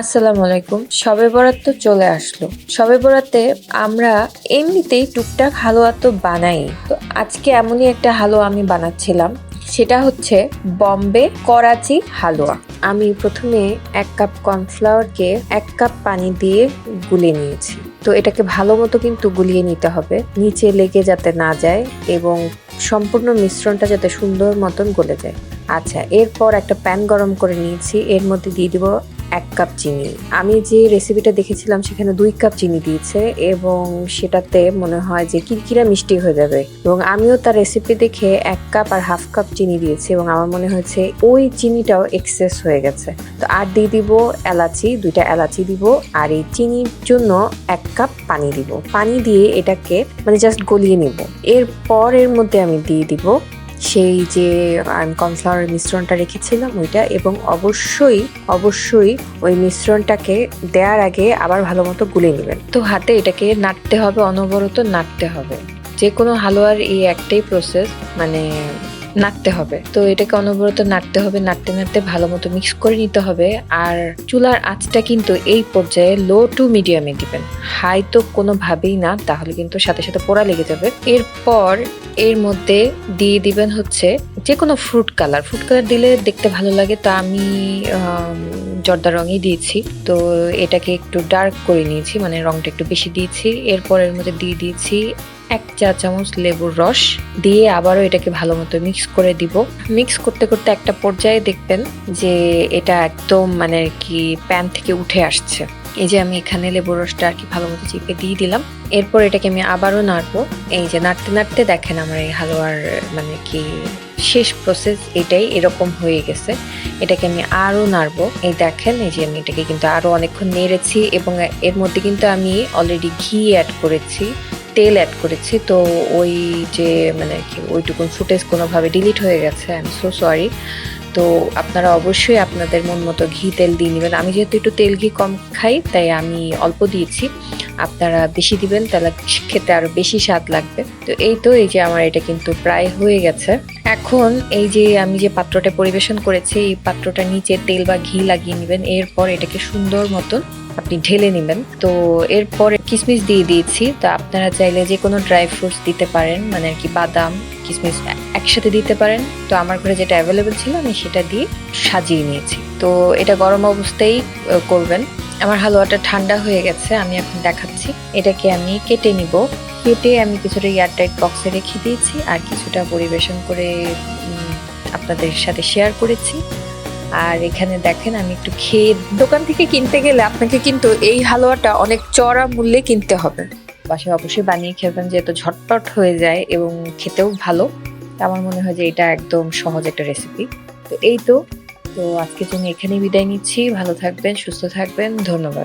আসসালামু আলাইকুম। সবে বরাত তো চলে আসলো। সবে বরাতে আমরা এমনিতেই টুকটাক হালুয়া তো বানাই। তো আজকে এমনই একটা হালুয়া আমি বানাচ্ছিলাম। সেটা হচ্ছে বম্বে করাচি হালুয়া। আমি প্রথমে এক কাপ কর্নফ্লাওয়ারকে এক কাপ পানি দিয়ে গুলে নিয়েছি। তো এটাকে ভালো মতো কিন্তু গুলিয়ে নিতে হবে। নিচে লেগে যাতে না যায় এবং সম্পূর্ণ মিশ্রণটা যাতে সুন্দর মতন গলে যায়। আচ্ছা এরপর একটা প্যান গরম করে নিয়েছি। এর মধ্যে দিয়ে দিব এক কাপ চিনি। আমি যে রেসিপিটা দেখেছিলাম, সেখানে দুই কাপ চিনি দিয়েছে এবং সেটাতে মনে হয় যে কিরকিরা মিষ্টি হয়ে যাবে। এবং আমিও তার রেসিপি দেখে এক কাপ আর হাফ কাপ চিনি দিয়েছি এবং আমার মনে হয়েছে ওই চিনিটাও এক্সেস হয়ে গেছে। তো আর দিয়ে দিব এলাচি, দুইটা এলাচি দিব আর এই চিনির জন্য এক কাপ পানি দিব। পানি দিয়ে এটাকে মানে জাস্ট গলিয়ে নিব। এরপর এর মধ্যে আমি দিয়ে দিব সেই যে কর্নফ্লাওয়ারের মিশ্রণটা রেখেছিলাম ওইটা এবং অবশ্যই অবশ্যই ওই মিশ্রণটাকে দেওয়ার আগে আবার ভালো মতো গুলে নেবেন। তো হাতে এটাকে নাড়তে হবে, অনবরত নাড়তে হবে। যে কোনো হালুয়ার এই একটাই প্রসেস মানে নাড়তে হবে। তো এটাকে অনবরত নাড়তে হবে, নাড়তে নাড়তে ভালো মতো মিক্স করে নিতে হবে। আর চুলার আঁচটা কিন্তু এই পর্যায়ে লো টু মিডিয়ামে দিবেন। হাই তো কোনোভাবেই না, তাহলে কিন্তু সাথে সাথে পোড়া লেগে যাবে। এরপর এর মধ্যে দিয়ে দিবেন হচ্ছে যে কোনো ফ্রুট কালার ফ্রুট কালার দিলে দেখতে ভালো লাগে, তা আমি জর্দা রঙই দিয়েছি। তো এটাকে একটু ডার্ক করে নিয়েছি মানে রংটা একটু বেশি দিয়েছি। এরপর এর মধ্যে দিয়ে দিয়েছি এক চা চামচ লেবুর রস। দিয়ে আবারও এটাকে ভালো মতো মিক্স করে দিব। মিক্স করতে করতে একটা পর্যায়ে দেখবেন যে এটা একদম মানে আর কি প্যান থেকে উঠে আসছে। এই যে আমি এখানে লেবুর রসটা আর কি ভালো মতো চিপে দিয়ে দিলাম। এরপর এটাকে আমি আবারও নাড়বো। এই যে নাড়তে নাড়তে দেখেন আমার এই হালুয়ার মানে কি শেষ প্রসেস এটাই এরকম হয়ে গেছে। এটাকে আমি আরও নাড়বো। এই দেখেন, এই যে আমি এটাকে কিন্তু আরও অনেকক্ষণ নেড়েছি এবং এর মধ্যে কিন্তু আমি অলরেডি ঘি অ্যাড করেছি, তেল অ্যাড করেছি। তো ওই যে মানে কি, ওইটুকুন ফুটেজ কোনোভাবে ডিলিট হয়ে গেছে। আই এম সো সরি তো আপনারা অবশ্যই আপনাদের মন মতো ঘি তেল দিয়ে নেবেন। আমি যেহেতু একটু তেল ঘি কম খাই, তাই আমি অল্প দিয়েছি। আপনারা বেশি দিবেন, তাহলে খেতে আরও বেশি স্বাদ লাগবে। তো এই তো, এই যে আমার এটা কিন্তু প্রায় হয়ে গেছে। এখন এই যে আমি যে পাত্রটা পরিবেশন করেছি, এই পাত্রটা নিচে তেল বা ঘি লাগিয়ে নেবেন, এরপর এটাকে সুন্দর মতন আপনি ঢেলে নেবেন। তো এরপরে কিসমিস দিয়ে দিয়েছি, তো আপনারা চাইলে যে কোনো ড্রাই ফ্রুটস দিতে পারেন মানে আর কি বাদাম, কিসমিস একসাথে দিতে পারেন। তো আমার ঘরে যেটা অ্যাভেলেবেল ছিল, আমি সেটা দিয়ে সাজিয়ে নিয়েছি। তো এটা গরম অবস্থায় করবেন। আমার হালুয়াটা ঠান্ডা হয়ে গেছে, আমি এখন দেখাচ্ছি। এটাকে আমি কেটে নিব। কেটে আমি কিছুটা এয়ারটাইট বক্সে রেখে দিয়েছি আর কিছুটা পরিবেশন করে আপনাদের সাথে শেয়ার করেছি। আর এখানে দেখেন, আমি একটু খেয়ে, দোকান থেকে কিনতে গেলে আপনাকে কিন্তু এই হালুয়াটা অনেক চড়া মূল্যে কিনতে হবে। বাসায় অবশ্যই বানিয়ে খেবেন যেহেতু ঝটপট হয়ে যায় এবং খেতেও ভালো। আমার মনে হয় যে এটা একদম সহজ একটা রেসিপি তো এই তো তো আজকের জন্য এখানেই বিদায় নিচ্ছি। ভালো থাকবেন সুস্থ থাকবেন। ধন্যবাদ।